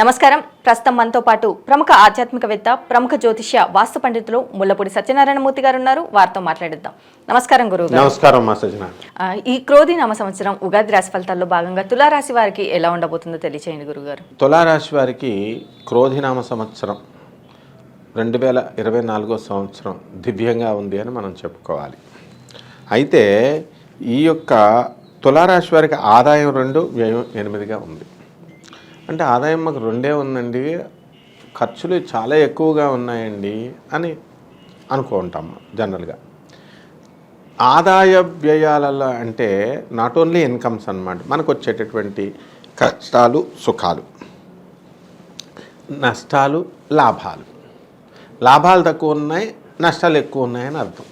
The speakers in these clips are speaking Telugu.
నమస్కారం. ప్రస్తుతం మనతో పాటు ప్రముఖ ఆధ్యాత్మికవేత్త ప్రముఖ జ్యోతిష్య వాస్తు పండితులు ముల్లపూడి సత్యనారాయణమూర్తి గారు ఉన్నారు. వారితో మాట్లాడిద్దాం. నమస్కారం గురువు గారు. నమస్కారం ఈ క్రోధి నామ సంవత్సరం ఉగాది రాశి ఫలితాల్లో భాగంగా తులారాశి వారికి ఎలా ఉండబోతుందో తెలియచేయండి గురుగారు తులారాశి వారికి క్రోధినామ సంవత్సరం రెండు వేల ఇరవై నాలుగో సంవత్సరం దివ్యంగా ఉంది అని మనం చెప్పుకోవాలి. అయితే ఈ యొక్క తులారాశి వారికి ఆదాయం రెండు వ్యయం ఎనిమిదిగా ఉంది. అంటే ఆదాయం మాకు రెండే ఉందండి. ఖర్చులు చాలా ఎక్కువగా ఉన్నాయండి అని అనుకుంటాం జనరల్గా. ఆదాయ వ్యయాలలో అంటే నాట్ ఓన్లీ ఇన్కమ్స్ అనమాట మనకు వచ్చేటటువంటి కష్టాలు సుఖాలు నష్టాలు లాభాలు. లాభాలు తక్కువ ఉన్నాయి నష్టాలు ఎక్కువ ఉన్నాయని అర్థం.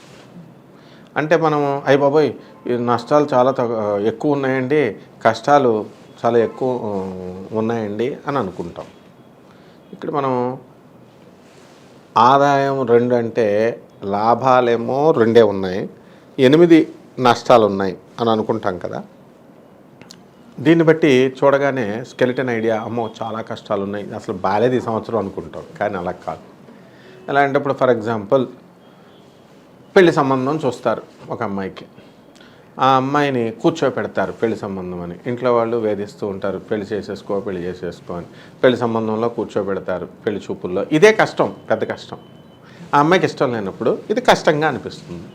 అంటే మనం అయ్యి బాబోయ్ ఈ నష్టాలు చాలా తక్కువ ఎక్కువ ఉన్నాయండి కష్టాలు చాలా ఎక్కువ ఉన్నాయండి అని అనుకుంటాం. ఇక్కడ మనం ఆదాయం రెండు అంటే లాభాలేమో రెండే ఉన్నాయి ఎనిమిది నష్టాలు ఉన్నాయి అని అనుకుంటాం కదా. దీన్ని బట్టి చూడగానే స్కెలిటన్ ఐడియా అమ్మో చాలా కష్టాలు ఉన్నాయి అసలు బాగాలేదు ఈ సంవత్సరం అనుకుంటాం కానీ అలా కాదు. ఎలా అంటే ఇప్పుడు ఫర్ ఎగ్జాంపుల్ పెళ్ళి సంబంధం చూస్తారు ఒక అమ్మాయికి. ఆ అమ్మాయిని కూర్చోపెడతారు పెళ్ళి సంబంధం అని. ఇంట్లో వాళ్ళు వేధిస్తూ ఉంటారు పెళ్ళి చేసేసుకో పెళ్ళి చేసేసుకో అని. పెళ్ళి సంబంధంలో కూర్చోబెడతారు పెళ్ళి చూపుల్లో. ఇదే కష్టం పెద్ద కష్టం. ఆ అమ్మాయికి ఇష్టం లేనప్పుడు ఇది కష్టంగా అనిపిస్తుంది.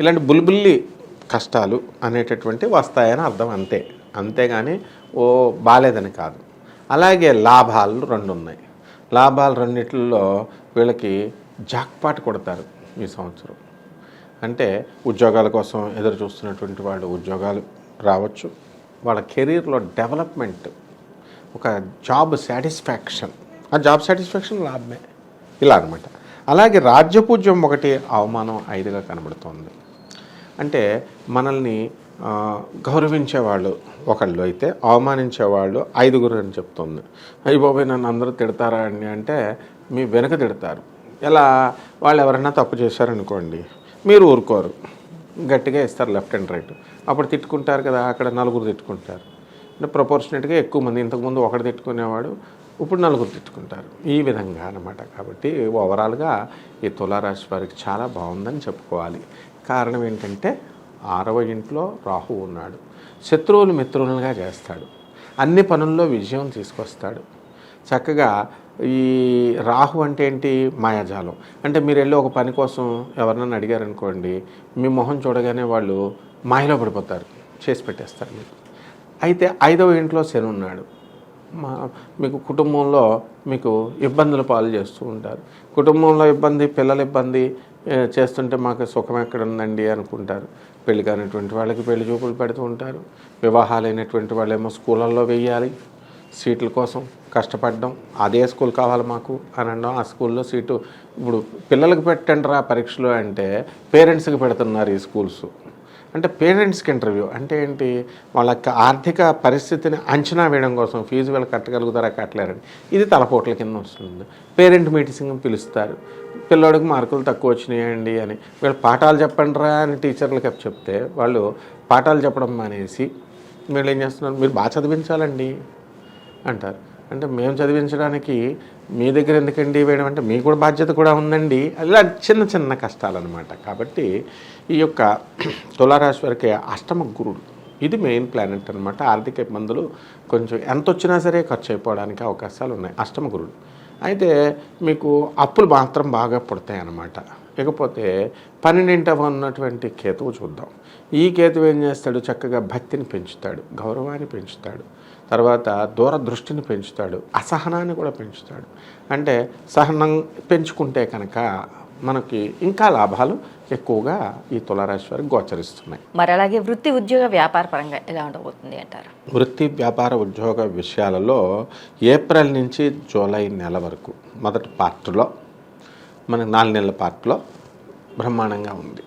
ఇలాంటి బుల్బుల్లి కష్టాలు అనేటటువంటి వస్తాయని అర్థం అంతే. అంతేగాని ఓ బాలేదని కాదు. అలాగే లాభాలు రెండు ఉన్నాయి లాభాలు రెండిట్లో వీళ్ళకి జాక్పాట్ కొడతారు ఈ సంవత్సరం. అంటే ఉద్యోగాల కోసం ఎదురు చూస్తున్నటువంటి వాళ్ళు ఉద్యోగాలు రావచ్చు. వాళ్ళ కెరీర్లో డెవలప్మెంట్ ఒక జాబ్ సాటిస్ఫాక్షన్ ఆ జాబ్ సాటిస్ఫాక్షన్ లాభమే. ఇలా అనమాట అలాగే రాజ్యపూజ్యం ఒకటి అవమానం ఐదుగా కనబడుతోంది. అంటే మనల్ని గౌరవించేవాళ్ళు ఒకళ్ళు అయితే అవమానించేవాళ్ళు ఐదుగురు అని చెప్తుంది. అయిపోయి నన్ను అందరూ తిడతారా అండి అంటే మీ వెనక తిడతారు. ఎలా? వాళ్ళు ఎవరైనా తప్పు చేశారనుకోండి మీరు ఊరుకోరు. గట్టిగా ఇస్తారు లెఫ్ట్ అండ్ రైట్. అప్పుడు తిట్టుకుంటారు కదా అక్కడ నలుగురు తిట్టుకుంటారు. అంటే ప్రపోర్షనేట్గా ఎక్కువ మంది ఇంతకుముందు ఒకటి తిట్టుకునేవాడు ఇప్పుడు నలుగురు తిట్టుకుంటారు. ఈ విధంగా అన్నమాట. కాబట్టి ఓవరాల్గా ఈ తులారాశి వారికి చాలా బాగుందని చెప్పుకోవాలి. కారణం ఏంటంటే ఆరవ ఇంట్లో రాహు ఉన్నాడు. శత్రువులు మిత్రులుగా చేస్తాడు. అన్ని పనుల్లో విజయం తీసుకొస్తాడు. చక్కగా ఈ రాహు అంటే ఏంటి? మాయాజాలం. అంటే మీరు వెళ్ళి ఒక పని కోసం ఎవరినైనా అడిగారనుకోండి మీ మొహం చూడగానే వాళ్ళు మాయలో పడిపోతారు చేసి పెట్టేస్తారు మీకు. అయితే ఐదవ ఇంట్లో శని ఉన్నాడు. మా మీకు కుటుంబంలో మీకు ఇబ్బందులు పాలు చేస్తూ ఉంటారు. కుటుంబంలో ఇబ్బంది పిల్లల ఇబ్బంది చేస్తుంటే మాకు సుఖం ఎక్కడ ఉందండి అనుకుంటారు. పెళ్ళి కానిటువంటి వాళ్ళకి పెళ్ళి చూపులు పెడుతూ ఉంటారు. వివాహాలైనటువంటి వాళ్ళేమో స్కూళ్ళల్లో వెయ్యాలి. సీట్ల కోసం కష్టపడడం అదే స్కూల్ కావాలి మాకు అని అనడం ఆ స్కూల్లో సీటు ఇప్పుడు పిల్లలకు పెట్టండి రా పరీక్షలు అంటే పేరెంట్స్కి పెడుతున్నారు ఈ స్కూల్స్. అంటే పేరెంట్స్కి ఇంటర్వ్యూ అంటే ఏంటి? వాళ్ళ యొక్క ఆర్థిక పరిస్థితిని అంచనా వేయడం కోసం ఫీజు వీళ్ళు కట్టగలుగుతారా కట్టలేరని ఇది తలపోట్ల కింద వస్తుంది. పేరెంట్ మీటింగ్ పిలుస్తారు. పిల్లోడికి మార్కులు తక్కువ వచ్చినాయండి అని. వీళ్ళు పాఠాలు చెప్పండి రా అని టీచర్లకి చెప్తే వాళ్ళు పాఠాలు చెప్పడం మానేసి వీళ్ళు ఏం చేస్తున్నారు? మీరు బాగా చదివించాలండి. అంటారు. అంటే మేము చదివించడానికి మీ దగ్గర ఎందుకండి వేయడం అంటే మీకు కూడా బాధ్యత కూడా ఉందండి. ఇలా చిన్న చిన్న కష్టాలు అనమాట కాబట్టి ఈ యొక్క తులారాశి వారికి అష్టమ గురుడు. ఇది మెయిన్ ప్లానెట్ అనమాట ఆర్థిక ఇబ్బందులు కొంచెం ఎంత వచ్చినా సరే ఖర్చు అయిపోవడానికి అవకాశాలు ఉన్నాయి. అష్టమ గురుడు. అయితే మీకు అప్పులు మాత్రం బాగా పుడతాయి అన్నమాట. ఇకపోతే పన్నెండింటవ ఉన్నటువంటి కేతువు చూద్దాం. ఈ కేతువు ఏం చేస్తాడు? చక్కగా భక్తిని పెంచుతాడు. గౌరవాన్ని పెంచుతాడు. తర్వాత దూరదృష్టిని పెంచుతాడు అసహనాన్ని కూడా పెంచుతాడు. అంటే సహనం పెంచుకుంటే కనుక మనకి ఇంకా లాభాలు ఎక్కువగా ఈ తులారాశి వారికి గోచరిస్తున్నాయి. మరి అలాగే వృత్తి ఉద్యోగ వ్యాపార పరంగా ఎలా ఉండబోతుంది అంటారు? వృత్తి వ్యాపార ఉద్యోగ విషయాలలో ఏప్రిల్ నుంచి జూలై నెల వరకు మొదటి పార్ట్లో మనకి నాలుగు నెలల పార్ట్లో బ్రహ్మాండంగా ఉంది.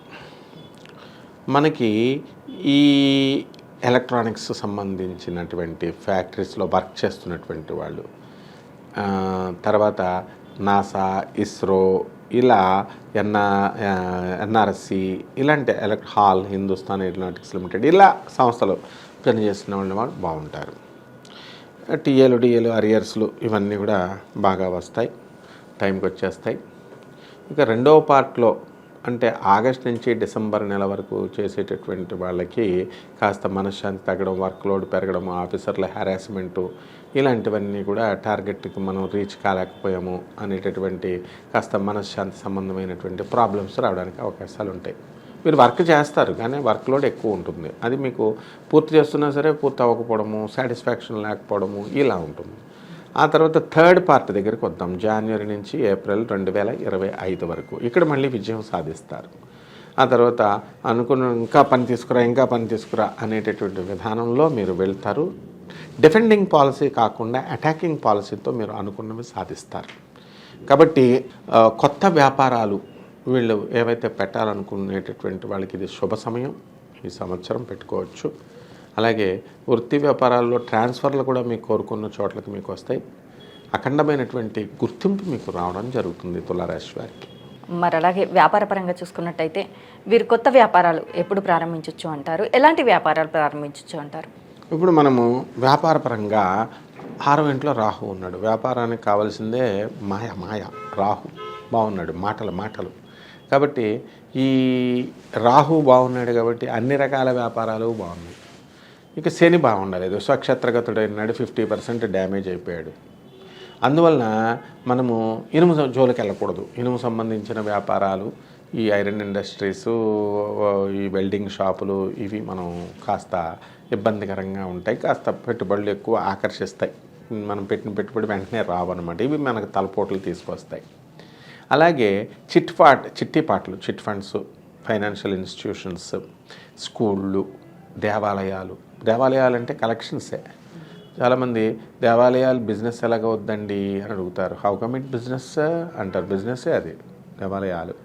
మనకి ఈ ఎలక్ట్రానిక్స్ సంబంధించినటువంటి ఫ్యాక్టరీస్లో వర్క్ చేస్తున్నటువంటి వాళ్ళు. తర్వాత నాసా ఇస్రో ఇలా ఎన్ఆ ఎన్ఆర్ఎస్సి ఇలాంటి ఎలక్ట్ హాల్ హిందుస్థాన్ ఏరోనాటిక్స్ లిమిటెడ్ ఇలా సంస్థలు పనిచేస్తున్న వాళ్ళు వాళ్ళు బాగుంటారు. టీఏలు డిఏలు అరియర్స్లు ఇవన్నీ కూడా బాగా వస్తాయి. టైంకి వచ్చేస్తాయి ఇక రెండవ పార్ట్లో అంటే ఆగస్ట్ నుంచి డిసెంబర్ నెల వరకు చేసేటటువంటి వాళ్ళకి కాస్త మనశ్శాంతి తగ్గడం వర్క్ లోడ్ పెరగడం ఆఫీసర్ల హెరాస్మెంటు ఇలాంటివన్నీ కూడా టార్గెట్కి మనం రీచ్ కాలేకపోయాము అనేటటువంటి కాస్త మనశ్శాంతి సంబంధమైనటువంటి ప్రాబ్లమ్స్ రావడానికి అవకాశాలు ఉంటాయి. మీరు వర్క్ చేస్తారు కానీ వర్క్ లోడ్ ఎక్కువ ఉంటుంది. అది మీకు పూర్తి చేస్తున్నా సరే పూర్తి అవ్వకపోవడము సాటిస్ఫాక్షన్ లేకపోవడము ఇలా ఉంటుంది. ఆ తర్వాత థర్డ్ పార్ట్ దగ్గరికి వద్దాం. జనవరి నుంచి ఏప్రిల్ రెండు వేల ఇరవై ఐదు వరకు. ఇక్కడ మళ్ళీ విజయం సాధిస్తారు. ఆ తర్వాత అనుకున్న ఇంకా పని తీసుకురా ఇంకా పని తీసుకురా అనేటటువంటి విధానంలో మీరు వెళ్తారు. డిఫెండింగ్ పాలసీ కాకుండా అటాకింగ్ పాలసీతో మీరు అనుకున్నవి సాధిస్తారు. కాబట్టి కొత్త వ్యాపారాలు వీళ్ళు ఏవైతే పెట్టాలనుకునేటటువంటి వాళ్ళకి ఇది శుభ సమయం. ఈ సంవత్సరం పెట్టుకోవచ్చు. అలాగే వృత్తి వ్యాపారాల్లో ట్రాన్స్ఫర్లు కూడా మీకు కోరుకున్న చోట్లకి మీకు వస్తాయి. అఖండమైనటువంటి గుర్తింపు మీకు రావడం జరుగుతుంది తులారాశి వారికి. మరి అలాగే వ్యాపార పరంగా చూసుకున్నట్టయితే వీరు కొత్త వ్యాపారాలు ఎప్పుడు ప్రారంభించవచ్చు అంటారు? ఎలాంటి వ్యాపారాలు ప్రారంభించవచ్చు అంటారు? ఇప్పుడు మనము వ్యాపారపరంగా ఆరో ఇంట్లో రాహు ఉన్నాడు. వ్యాపారానికి కావాల్సిందే మాయ మాయ రాహు బాగున్నాడు. మాటలు మాటలు. కాబట్టి ఈ రాహు బాగున్నాడు కాబట్టి అన్ని రకాల వ్యాపారాలు బాగున్నాయి. ఇక శని బాగుండలేదు. స్వక్షేత్రగతుడైనాడు ఫిఫ్టీ పర్సెంట్ డ్యామేజ్ అయిపోయాడు. అందువలన మనము ఇనుము జోలికి వెళ్ళకూడదు. ఇనుము సంబంధించిన వ్యాపారాలు ఈ ఐరన్ ఇండస్ట్రీస్ ఈ వెల్డింగ్ షాపులు ఇవి మనం కాస్త ఇబ్బందికరంగా ఉంటాయి. కాస్త పెట్టుబడులు ఎక్కువ ఆకర్షిస్తాయి. మనం పెట్టిన పెట్టుబడి వెంటనే రావన్నమాట. ఇవి మనకు తలపోట్లు తీసుకొస్తాయి. అలాగే చిట్ ఫాట్ చిట్టి పాటలు చిట్ ఫండ్స్ ఫైనాన్షియల్ ఇన్స్టిట్యూషన్స్ స్కూళ్ళు దేవాలయాలు దేవాలయాలు అంటే కలెక్షన్సే. చాలామంది దేవాలయాలు బిజినెస్ ఎలాగ వద్దండి అని అడుగుతారు. హౌ కమ్ ఇట్ బిజినెస్ అంటారు. బిజినెస్సే అది దేవాలయాలు.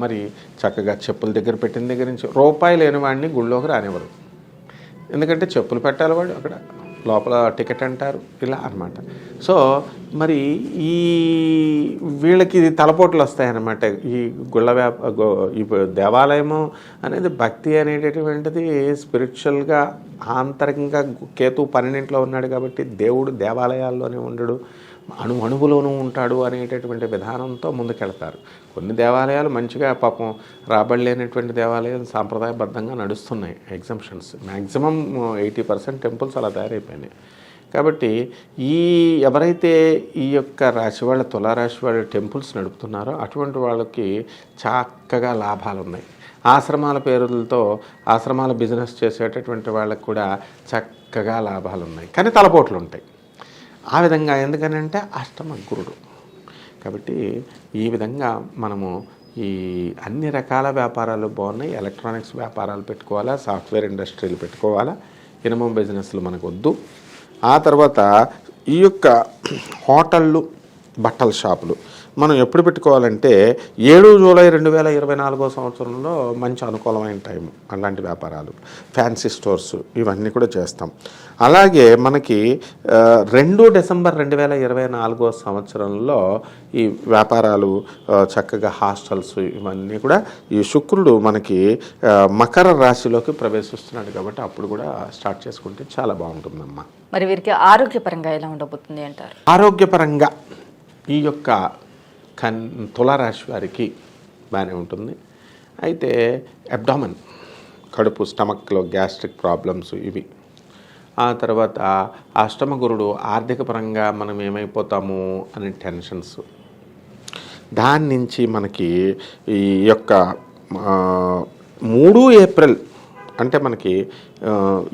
మరి చక్కగా చెప్పుల దగ్గర పెట్టిన దగ్గర నుంచి రూపాయి లేని వాడిని గుళ్ళోకి రానివ్వరు. ఎందుకంటే చెప్పులు పెట్టాలి వాడు అక్కడ. లోపల టికెట్ అంటారు ఇలా అన్నమాట. సో మరి ఈ వీళ్ళకి ఇది తలపోట్లు వస్తాయన్నమాట. ఈ గుళ్ళ వ్యాప గో- ఈ దేవాలయము అనేది భక్తి అనేటటువంటిది స్పిరిచువల్గా ఆంతరికంగా కేతు పన్నెండింట్లో ఉన్నాడు కాబట్టి దేవుడు దేవాలయాల్లోనే ఉండడు. అణువణువులోనూ ఉంటాడు అనేటటువంటి విధానంతో ముందుకెళ్తారు. కొన్ని దేవాలయాలు మంచిగా పాపం రాబడలేనటువంటి దేవాలయాలు సాంప్రదాయబద్ధంగా నడుస్తున్నాయి. Exemptions maximum eighty percent temples అలా తయారైపోయినాయి. కాబట్టి ఈ ఎవరైతే ఈ యొక్క రాశి వాళ్ళ తులారాశి వాళ్ళ టెంపుల్స్ నడుపుతున్నారో అటువంటి వాళ్ళకి చక్కగా లాభాలు ఉన్నాయి. ఆశ్రమాల పేరులతో ఆశ్రమాల బిజినెస్ చేసేటటువంటి వాళ్ళకి కూడా చక్కగా లాభాలు ఉన్నాయి. కానీ తలపోట్లు ఉంటాయి. ఆ విధంగా ఎందుకనంటే అష్టమ గురుడు. కాబట్టి ఈ విధంగా మనము ఈ అన్ని రకాల వ్యాపారాలు బాగున్నాయి. ఎలక్ట్రానిక్స్ వ్యాపారాలు పెట్టుకోవాలా సాఫ్ట్వేర్ ఇండస్ట్రీలు పెట్టుకోవాలా ఇనుము బిజినెస్లు మనకు వద్దు ఆ తర్వాత ఈ యొక్క హోటళ్ళు బట్టల షాపులు. మనం ఎప్పుడు పెట్టుకోవాలంటే ఏడు జూలై రెండు వేల ఇరవై నాలుగో సంవత్సరంలో మంచి అనుకూలమైన టైం అలాంటి వ్యాపారాలు ఫ్యాన్సీ స్టోర్స్ ఇవన్నీ కూడా చేస్తాం. అలాగే మనకి రెండు డిసెంబర్ రెండు వేల ఇరవై నాలుగో సంవత్సరంలో ఈ వ్యాపారాలు చక్కగా హాస్టల్స్ ఇవన్నీ కూడా ఈ శుక్రుడు మనకి మకర రాశిలోకి ప్రవేశిస్తున్నాడు కాబట్టి అప్పుడు కూడా స్టార్ట్ చేసుకుంటే చాలా బాగుంటుందమ్మా. మరి వీరికి ఆరోగ్యపరంగా ఎలా ఉండబోతుంది అంటారు? ఆరోగ్యపరంగా ఈ యొక్క కన్ తులారాశి వారికి బాగానే ఉంటుంది. అయితే అబ్డామన్ కడుపు స్టమక్లో గ్యాస్ట్రిక్ ప్రాబ్లమ్స్ ఇవి. ఆ తర్వాత అష్టమ గురుడు ఆర్థిక పరంగా మనం ఏమైపోతాము అనే టెన్షన్స్. దాని నుంచి మనకి ఈ యొక్క మూడు ఏప్రిల్ అంటే మనకి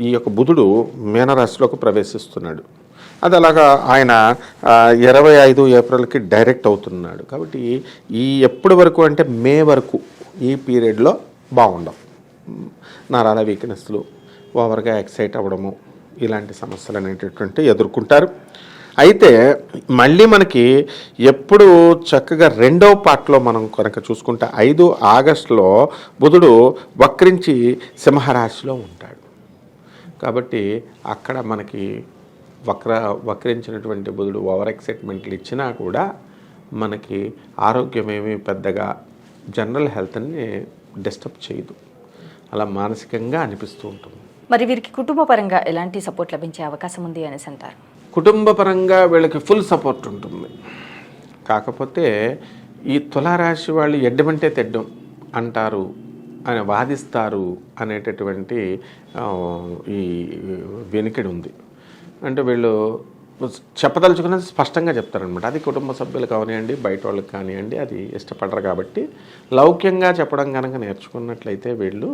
ఈ యొక్క బుధుడు మీనరాశిలోకి ప్రవేశిస్తున్నాడు. అది అలాగా ఆయన ఇరవై ఐదు ఏప్రిల్కి డైరెక్ట్ అవుతున్నాడు. కాబట్టి ఈ ఎప్పటి వరకు అంటే మే వరకు ఈ పీరియడ్లో బాగుండవు. నరాల వీక్నెస్లు ఓవర్గా ఎక్సైట్ అవ్వడము ఇలాంటి సమస్యలు అనేటటువంటి ఎదుర్కొంటారు. అయితే మళ్ళీ మనకి ఎప్పుడు చక్కగా రెండవ పార్ట్లో మనం కనుక చూసుకుంటే ఐదు ఆగస్టులో బుధుడు వక్రించి సింహరాశిలో ఉంటాడు. కాబట్టి అక్కడ మనకి వక్ర వక్రించినటువంటి బుధుడు ఓవర్ ఎక్సైట్మెంట్లు ఇచ్చినా కూడా మనకి ఆరోగ్యం ఏమీ పెద్దగా జనరల్ హెల్త్ని డిస్టర్బ్ చేయదు. అలా మానసికంగా అనిపిస్తూ ఉంటుంది. మరి వీరికి కుటుంబ పరంగా ఎలాంటి సపోర్ట్ లభించే అవకాశం ఉంది అనేసి అంటారు? కుటుంబ పరంగా వీళ్ళకి ఫుల్ సపోర్ట్ ఉంటుంది. కాకపోతే ఈ తులారాశి వాళ్ళు ఎడ్డమంటే తెడ్డం అంటారు అని వాదిస్తారు అనేటటువంటి ఈ వెనుకడి ఉంది అంటే వీళ్ళు చెప్పదలుచుకున్నది స్పష్టంగా చెప్తారనమాట అది కుటుంబ సభ్యులు కానివ్వండి బయట వాళ్ళకి కానివ్వండి అది ఇష్టపడరు కాబట్టి లౌక్యంగా చెప్పడం కనుక నేర్చుకున్నట్లయితే వీళ్ళు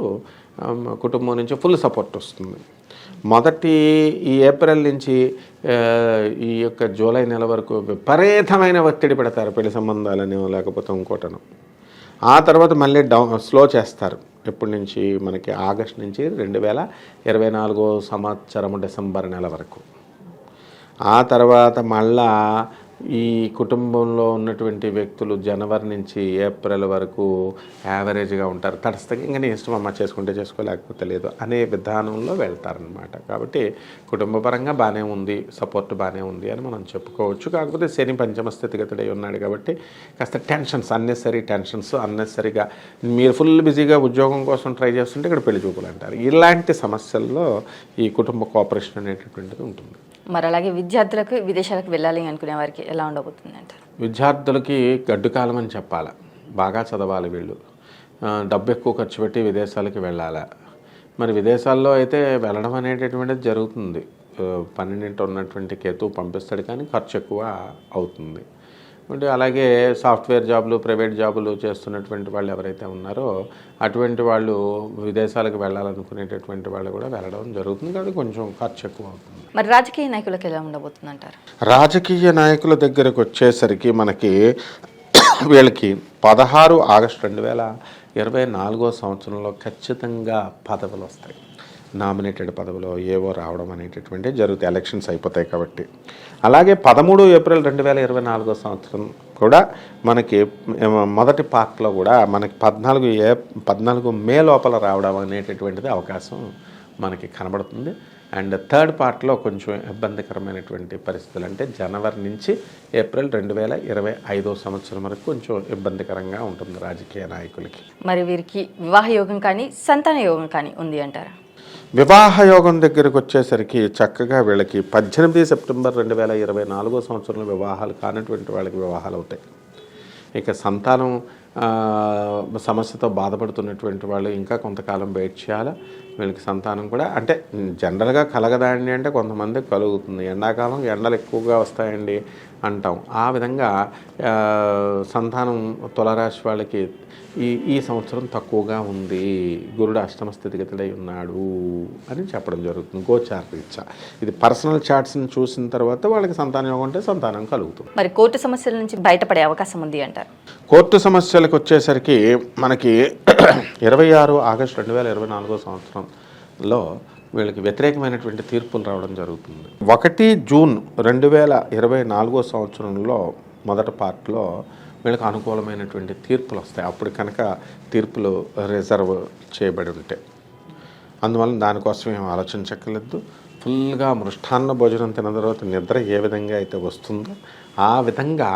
కుటుంబం నుంచి ఫుల్ సపోర్ట్ వస్తుంది. మొదటి ఈ ఏప్రిల్ నుంచి ఈ యొక్క జూలై నెల వరకు విపరీతమైన ఒత్తిడి పెడతారు పెళ్ళి సంబంధాలని లేకపోతే ఇంకోటను. ఆ తర్వాత మళ్ళీ డౌన్ స్లో చేస్తారు. ఎప్పటి నుంచి? మనకి ఆగస్ట్ నుంచి రెండు వేల ఇరవై నాలుగో సంవత్సరం డిసెంబర్ నెల వరకు. ఆ తర్వాత మళ్ళా ఈ కుటుంబంలో ఉన్నటువంటి వ్యక్తులు జనవరి నుంచి ఏప్రిల్ వరకు యావరేజ్గా ఉంటారు. తటస్థంగా ఇష్టం అమ్మ చేసుకుంటే చేసుకో లేకపోతే లేదు అనే విధానంలో వెళ్తారనమాట కాబట్టి కుటుంబపరంగా బాగానే ఉంది సపోర్ట్ బాగానే ఉంది అని మనం చెప్పుకోవచ్చు. కాకపోతే శని పంచమ స్థితిగతుడై ఉన్నాడు కాబట్టి కాస్త టెన్షన్స్ అన్నెసరీ టెన్షన్స్ అన్నెసరీగా మీరు ఫుల్ బిజీగా ఉద్యోగం కోసం ట్రై చేస్తుంటే ఇక్కడ పెళ్ళి చూపులు అంటారు ఇలాంటి సమస్యల్లో ఈ కుటుంబ కోఆపరేషన్ అనేటటువంటిది ఉంటుంది. మరి అలాగే విద్యార్థులకు విదేశాలకు వెళ్ళాలి అనుకునే వారికి ఎలా ఉండబోతుంది అంటారు విద్యార్థులకి గడ్డుకాలం అని చెప్పాలి. బాగా చదవాలి వీళ్ళు. డబ్బు ఎక్కువ ఖర్చు పెట్టి విదేశాలకి వెళ్ళాలి. మరి విదేశాల్లో అయితే వెళ్ళడం అనేటటువంటిది జరుగుతుంది. పన్నెండింటి ఉన్నటువంటి కేతు పంపిస్తాడు కానీ ఖర్చు ఎక్కువ అవుతుంది. అంటే అలాగే సాఫ్ట్వేర్ జాబులు ప్రైవేట్ జాబులు చేస్తున్నటువంటి వాళ్ళు ఎవరైతే ఉన్నారో అటువంటి వాళ్ళు విదేశాలకు వెళ్ళాలనుకునేటటువంటి వాళ్ళు కూడా వెళ్ళడం జరుగుతుంది. కాబట్టి కొంచెం ఖర్చు ఎక్కువ అవుతుంది. మరి రాజకీయ నాయకులకు ఎలా ఉండబోతుంది అంటారు రాజకీయ నాయకుల దగ్గరకు వచ్చేసరికి మనకి వీళ్ళకి పదహారు ఆగస్టు రెండు వేల ఇరవై నాలుగో సంవత్సరంలో ఖచ్చితంగా పదవులు వస్తాయి నామినేటెడ్ పదవిలో ఏవో రావడం అనేటటువంటి జరుగుతాయి. ఎలక్షన్స్ అయిపోతాయి కాబట్టి. అలాగే పదమూడు ఏప్రిల్ రెండు వేల ఇరవై నాలుగో సంవత్సరం కూడా మనకి మొదటి పార్ట్లో కూడా మనకి పద్నాలుగు ఏ పద్నాలుగు మే లోపల రావడం అనేటటువంటిది అవకాశం మనకి కనబడుతుంది. అండ్ థర్డ్ పార్ట్లో కొంచెం ఇబ్బందికరమైనటువంటి పరిస్థితులు అంటే జనవరి నుంచి ఏప్రిల్ రెండు వేల ఇరవై ఐదో సంవత్సరం వరకు కొంచెం ఇబ్బందికరంగా ఉంటుంది రాజకీయ నాయకులకి. మరి వీరికి వివాహ యోగం కానీ సంతాన యోగం కానీ ఉంది అంటారా? వివాహ యోగం దగ్గరకు వచ్చేసరికి చక్కగా వీళ్ళకి పద్దెనిమిది సెప్టెంబర్ రెండు వేల ఇరవై నాలుగో సంవత్సరంలో వివాహాలు కానటువంటి వాళ్ళకి వివాహాలు అవుతాయి. ఇక సంతానం సమస్యతో బాధపడుతున్నటువంటి వాళ్ళు ఇంకా కొంతకాలం వెయిట్ చేయాలి. వీళ్ళకి సంతానం కూడా అంటే జనరల్గా కలగదండి అంటే కొంతమంది కలుగుతుంది. ఎండాకాలం ఎండలు ఎక్కువగా వస్తాయండి అంటాం. ఆ విధంగా సంతానం తులరాశి వాళ్ళకి ఈ ఈ సంవత్సరం తక్కువగా ఉంది. గురుడు అష్టమ స్థితిగతుడై ఉన్నాడు అని చెప్పడం జరుగుతుంది గోచార రీత్యా. ఇది పర్సనల్ చార్ట్స్ని చూసిన తర్వాత వాళ్ళకి సంతానం యోగం ఉంటే సంతానం కలుగుతుంది. మరి కోర్టు సమస్యల నుంచి బయటపడే అవకాశం ఉంది అంటారు? కోర్టు సమస్యలకు వచ్చేసరికి మనకి ఇరవై ఆరు ఆగస్టు రెండు వేల ఇరవై నాలుగో సంవత్సరంలో వీళ్ళకి వ్యతిరేకమైనటువంటి తీర్పులు రావడం జరుగుతుంది. ఒకటి జూన్ రెండు వేల ఇరవై నాలుగో సంవత్సరంలో మొదటి పార్ట్లో వీళ్ళకి అనుకూలమైనటువంటి తీర్పులు వస్తాయి. అప్పుడు కనుక తీర్పులు రిజర్వ్ చేయబడి ఉంటాయి అందువలన దానికోసం ఏం ఆలోచించక్కర్లేదు. ఫుల్గా మృష్టాన్న భోజనం తిన్న తర్వాత నిద్ర ఏ విధంగా అయితే వస్తుందో ఆ విధంగా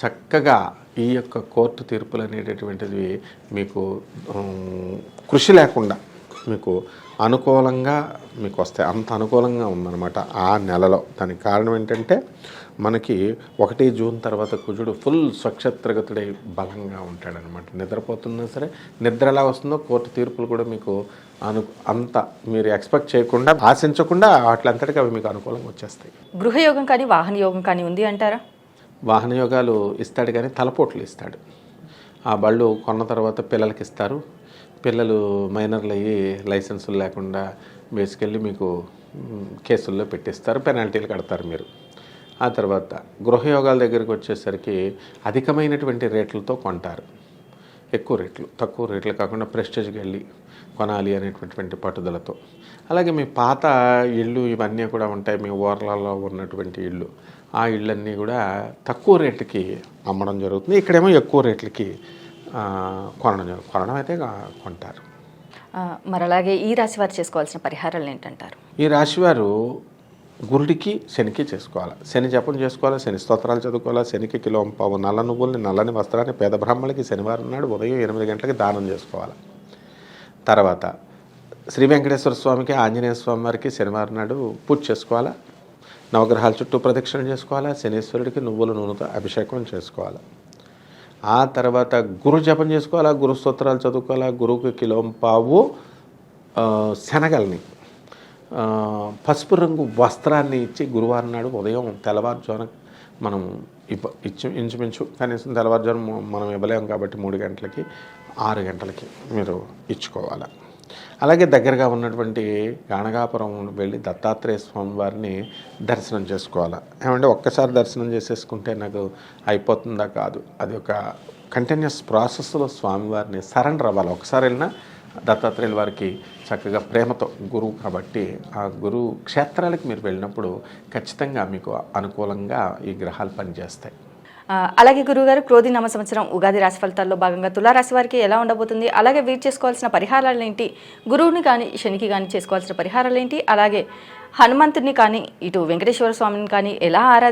చక్కగా ఈ యొక్క కోర్టు తీర్పులు అనేటటువంటివి మీకు కృషి లేకుండా మీకు అనుకూలంగా మీకు వస్తాయి. అంత అనుకూలంగా ఉందన్నమాట ఆ నెలలో. దానికి కారణం ఏంటంటే మనకి ఒకటి జూన్ తర్వాత కుజుడు ఫుల్ స్వక్షత్రగతుడై బలంగా ఉంటాడనమాట నిద్రపోతున్నా సరే నిద్ర ఎలా వస్తుందో కోర్టు తీర్పులు కూడా మీకు అను అంత మీరు ఎక్స్పెక్ట్ చేయకుండా ఆశించకుండా వాటిలంతటికీ అవి మీకు అనుకూలంగా వచ్చేస్తాయి. గృహయోగం కానీ వాహన యోగం కానీ ఉంది అంటారా? వాహన యోగాలు ఇస్తాడు కానీ తలపోట్లు ఇస్తాడు. ఆ బళ్ళు కొన్న తర్వాత పిల్లలకి ఇస్తారు. పిల్లలు మైనర్లు అయ్యి లైసెన్సులు లేకుండా వేసుకెళ్ళి మీకు కేసుల్లో పెట్టిస్తారు పెనాల్టీలు కడతారు మీరు. ఆ తర్వాత గృహయోగాల దగ్గరికి వచ్చేసరికి అధికమైనటువంటి రేట్లతో కొంటారు. ఎక్కువ రేట్లు తక్కువ రేట్లు కాకుండా ప్రెస్టేజ్కి వెళ్ళి కొనాలి అనేటటువంటి పట్టుదలతో. అలాగే మీ పాత ఇళ్ళు ఇవన్నీ కూడా ఉంటాయి మీ ఓర్లలో ఉన్నటువంటి ఇళ్ళు. ఆ ఇళ్ళన్నీ కూడా తక్కువ రేట్లకి అమ్మడం జరుగుతుంది. ఇక్కడేమో ఎక్కువ రేట్లకి కొనడం జరుగుతుంది కొనడం అయితే కొంటారు. మరి అలాగే ఈ రాశి వారు చేసుకోవాల్సిన పరిహారాలు ఏంటంటారు? ఈ రాశివారు గురుడికి శనికి చేసుకోవాలి శని జపం చేసుకోవాలి శని స్తోత్రాలు చదువుకోవాలి శనికి కిలో పావు నల్ల నువ్వుల్ని నల్లని వస్త్రాన్ని పేద బ్రాహ్మణులకి శనివారం నాడు ఉదయం ఎనిమిది గంటలకి దానం చేసుకోవాలి. తర్వాత శ్రీ వెంకటేశ్వర స్వామికి ఆంజనేయ స్వామి వారికి శనివారం నాడు పూజ చేసుకోవాలా. నవగ్రహాల చుట్టూ ప్రదక్షిణ చేసుకోవాలా? శనీశ్వరుడికి నువ్వుల నూనెతో అభిషేకం చేసుకోవాలా? ఆ తర్వాత గురు జపం చేసుకోవాలా? గురు స్తోత్రాలు చదువుకోవాలా? గురువుకి కిలో పావు శనగల్ని పసుపు రంగు వస్త్రాన్ని ఇచ్చి గురువారం నాడు ఉదయం తెల్లవారుజామున మనం ఇప్ప ఇచ్చు ఇంచుమించు కనీసం తెల్లవారుజాము మనం ఇవ్వలేము కాబట్టి మూడు గంటలకి ఆరు గంటలకి మీరు ఇచ్చుకోవాలి? అలాగే దగ్గరగా ఉన్నటువంటి గాణగాపురం వెళ్ళి దత్తాత్రేయ స్వామి వారిని దర్శనం చేసుకోవాలి? ఏమంటే ఒక్కసారి దర్శనం చేసేసుకుంటే నాకు అయిపోతుందా కాదు. అది ఒక కంటిన్యూస్ ప్రాసెస్లో స్వామివారిని సరెండర్ అవ్వాలి. ఒకసారి వెళ్ళినా దత్తాత్రేయుల వారికి చక్కగా ప్రేమతో గురువు కాబట్టి ఆ గురువు క్షేత్రాలకు మీరు వెళ్ళినప్పుడు ఖచ్చితంగా మీకు అనుకూలంగా ఈ గ్రహాలు పనిచేస్తాయి. అలాగే గురుగారు క్రోధి నామ సంవత్సరం ఉగాది రాశి ఫలితాల్లో భాగంగా తులారాశి వారికి ఎలా ఉండబోతుంది? అలాగే వీరు చేసుకోవాల్సిన పరిహారాలు ఏంటి? గురువుని కానీ శనికి కానీ చేసుకోవాల్సిన పరిహారాలు ఏంటి? అలాగే హనుమంతుని కానీ ఇటు వెంకటేశ్వర స్వామిని కానీ ఎలా ఆరాధి